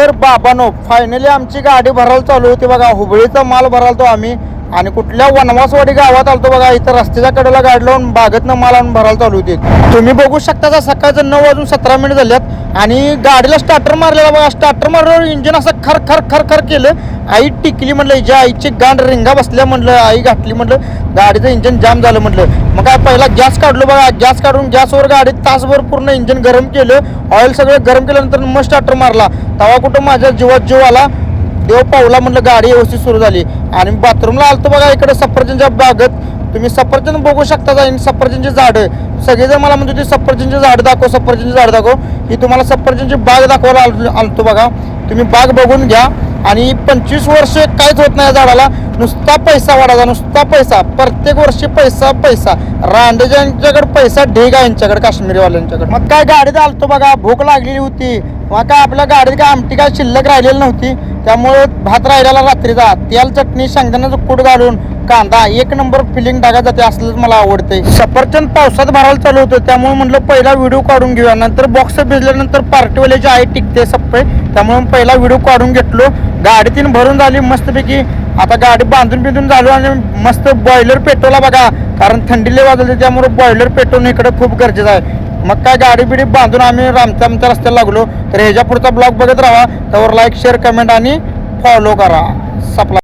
तर बाबानो फायनली आमची गाडी भरायला चालू होती बघा. हुबळीचा माल भरायला तो आम्ही. आणि कुठल्या वनवासवाडी गावात आलतो बघा इथं रस्त्याच्या कडेला गाडी लावून बागेतनं माल आणून भरायला चालू होती तुम्ही बघू शकता का सकाळचं नऊ वाजून सतरा मिनिट झाल्यात आणि गाडीला स्टार्टर मारलेला बघा स्टार्टर मारल्यावर इंजिन असं खर खर खर खर केलं. आई टिकली म्हटलं हिच्या आईची गांड रिंगा बसल्या म्हटलं आई घातली म्हटलं गाडीचं इंजिन जाम झालं म्हटलं मग काय पहिला गॅस काढलो बघा गॅस काढून गॅसवर गाडीत तासभर पूर्ण इंजिन गरम केलं ऑइल सगळं गरम केल्यानंतर मग स्टार्टर मारला. तवा कुठं माझ्या जीवात जीव आला. देव पावला म्हटलं गाडी व्यवस्थित सुरू झाली. आणि बाथरूमला आलतो बघा इकडे सफरचंदच्या बागत. तुम्ही सफरचंद बघू शकता आणि सफरचंदची झाडं सगळेजण मला म्हणतो ती सफरचंदची झाड दाखव सफरचंदची झाड दाखव. ही तुम्हाला सफरचंदची बाग दाखवायला आल- आलतो बघा. तुम्ही बाग बघून घ्या. आणि पंचवीस वर्ष काहीच होत नाही झाडाला. नुसता पैसा वाढायचा नुसता पैसा. प्रत्येक वर्षी पैसा पैसा. रांडेजांच्याकडे पैसा ढेग आहे यांच्याकडे काश्मीरीवाल्यांच्याकडे. मग काय गाडीत आलतो बघा भूक लागलेली होती. मग काय आपल्या गाडीत काय आमटी काय शिल्लक राहिलेली नव्हती. त्यामुळे भात राहिलेला रात्रीचा. तेल चटणी शेंगदाण्याचं कूट घालून कांदा एक नंबर फिलिंग टाका जाते असलंच मला आवडते. सफरचंद पावसात भरायला चालू होतं. त्यामुळे म्हटलं पहिला व्हिडिओ काढून घेऊया. नंतर बॉक्स भिजल्यानंतर पार्टीवाल्याची आई टिकते सप्पे. त्यामुळे पहिला व्हिडिओ काढून घेतलो. गाडी तीन भरून झाली मस्तपैकी. आता गाडी बांधून बिंधून झालो आणि मस्त बॉयलर पेटवला बघा. कारण थंडी लय वाजवली त्यामुळे बॉयलर पेटवणं इकडे खूप गरजेचं आहे. मग काय गाडी बिडी बांधून आम्ही रामच्या आमच्या रस्त्याला लागलो. तर ह्याच्या पुढचा ब्लॉग बघत राहा. त्यावर लाईक शेअर कमेंट आणि फॉलो करा. सप्ला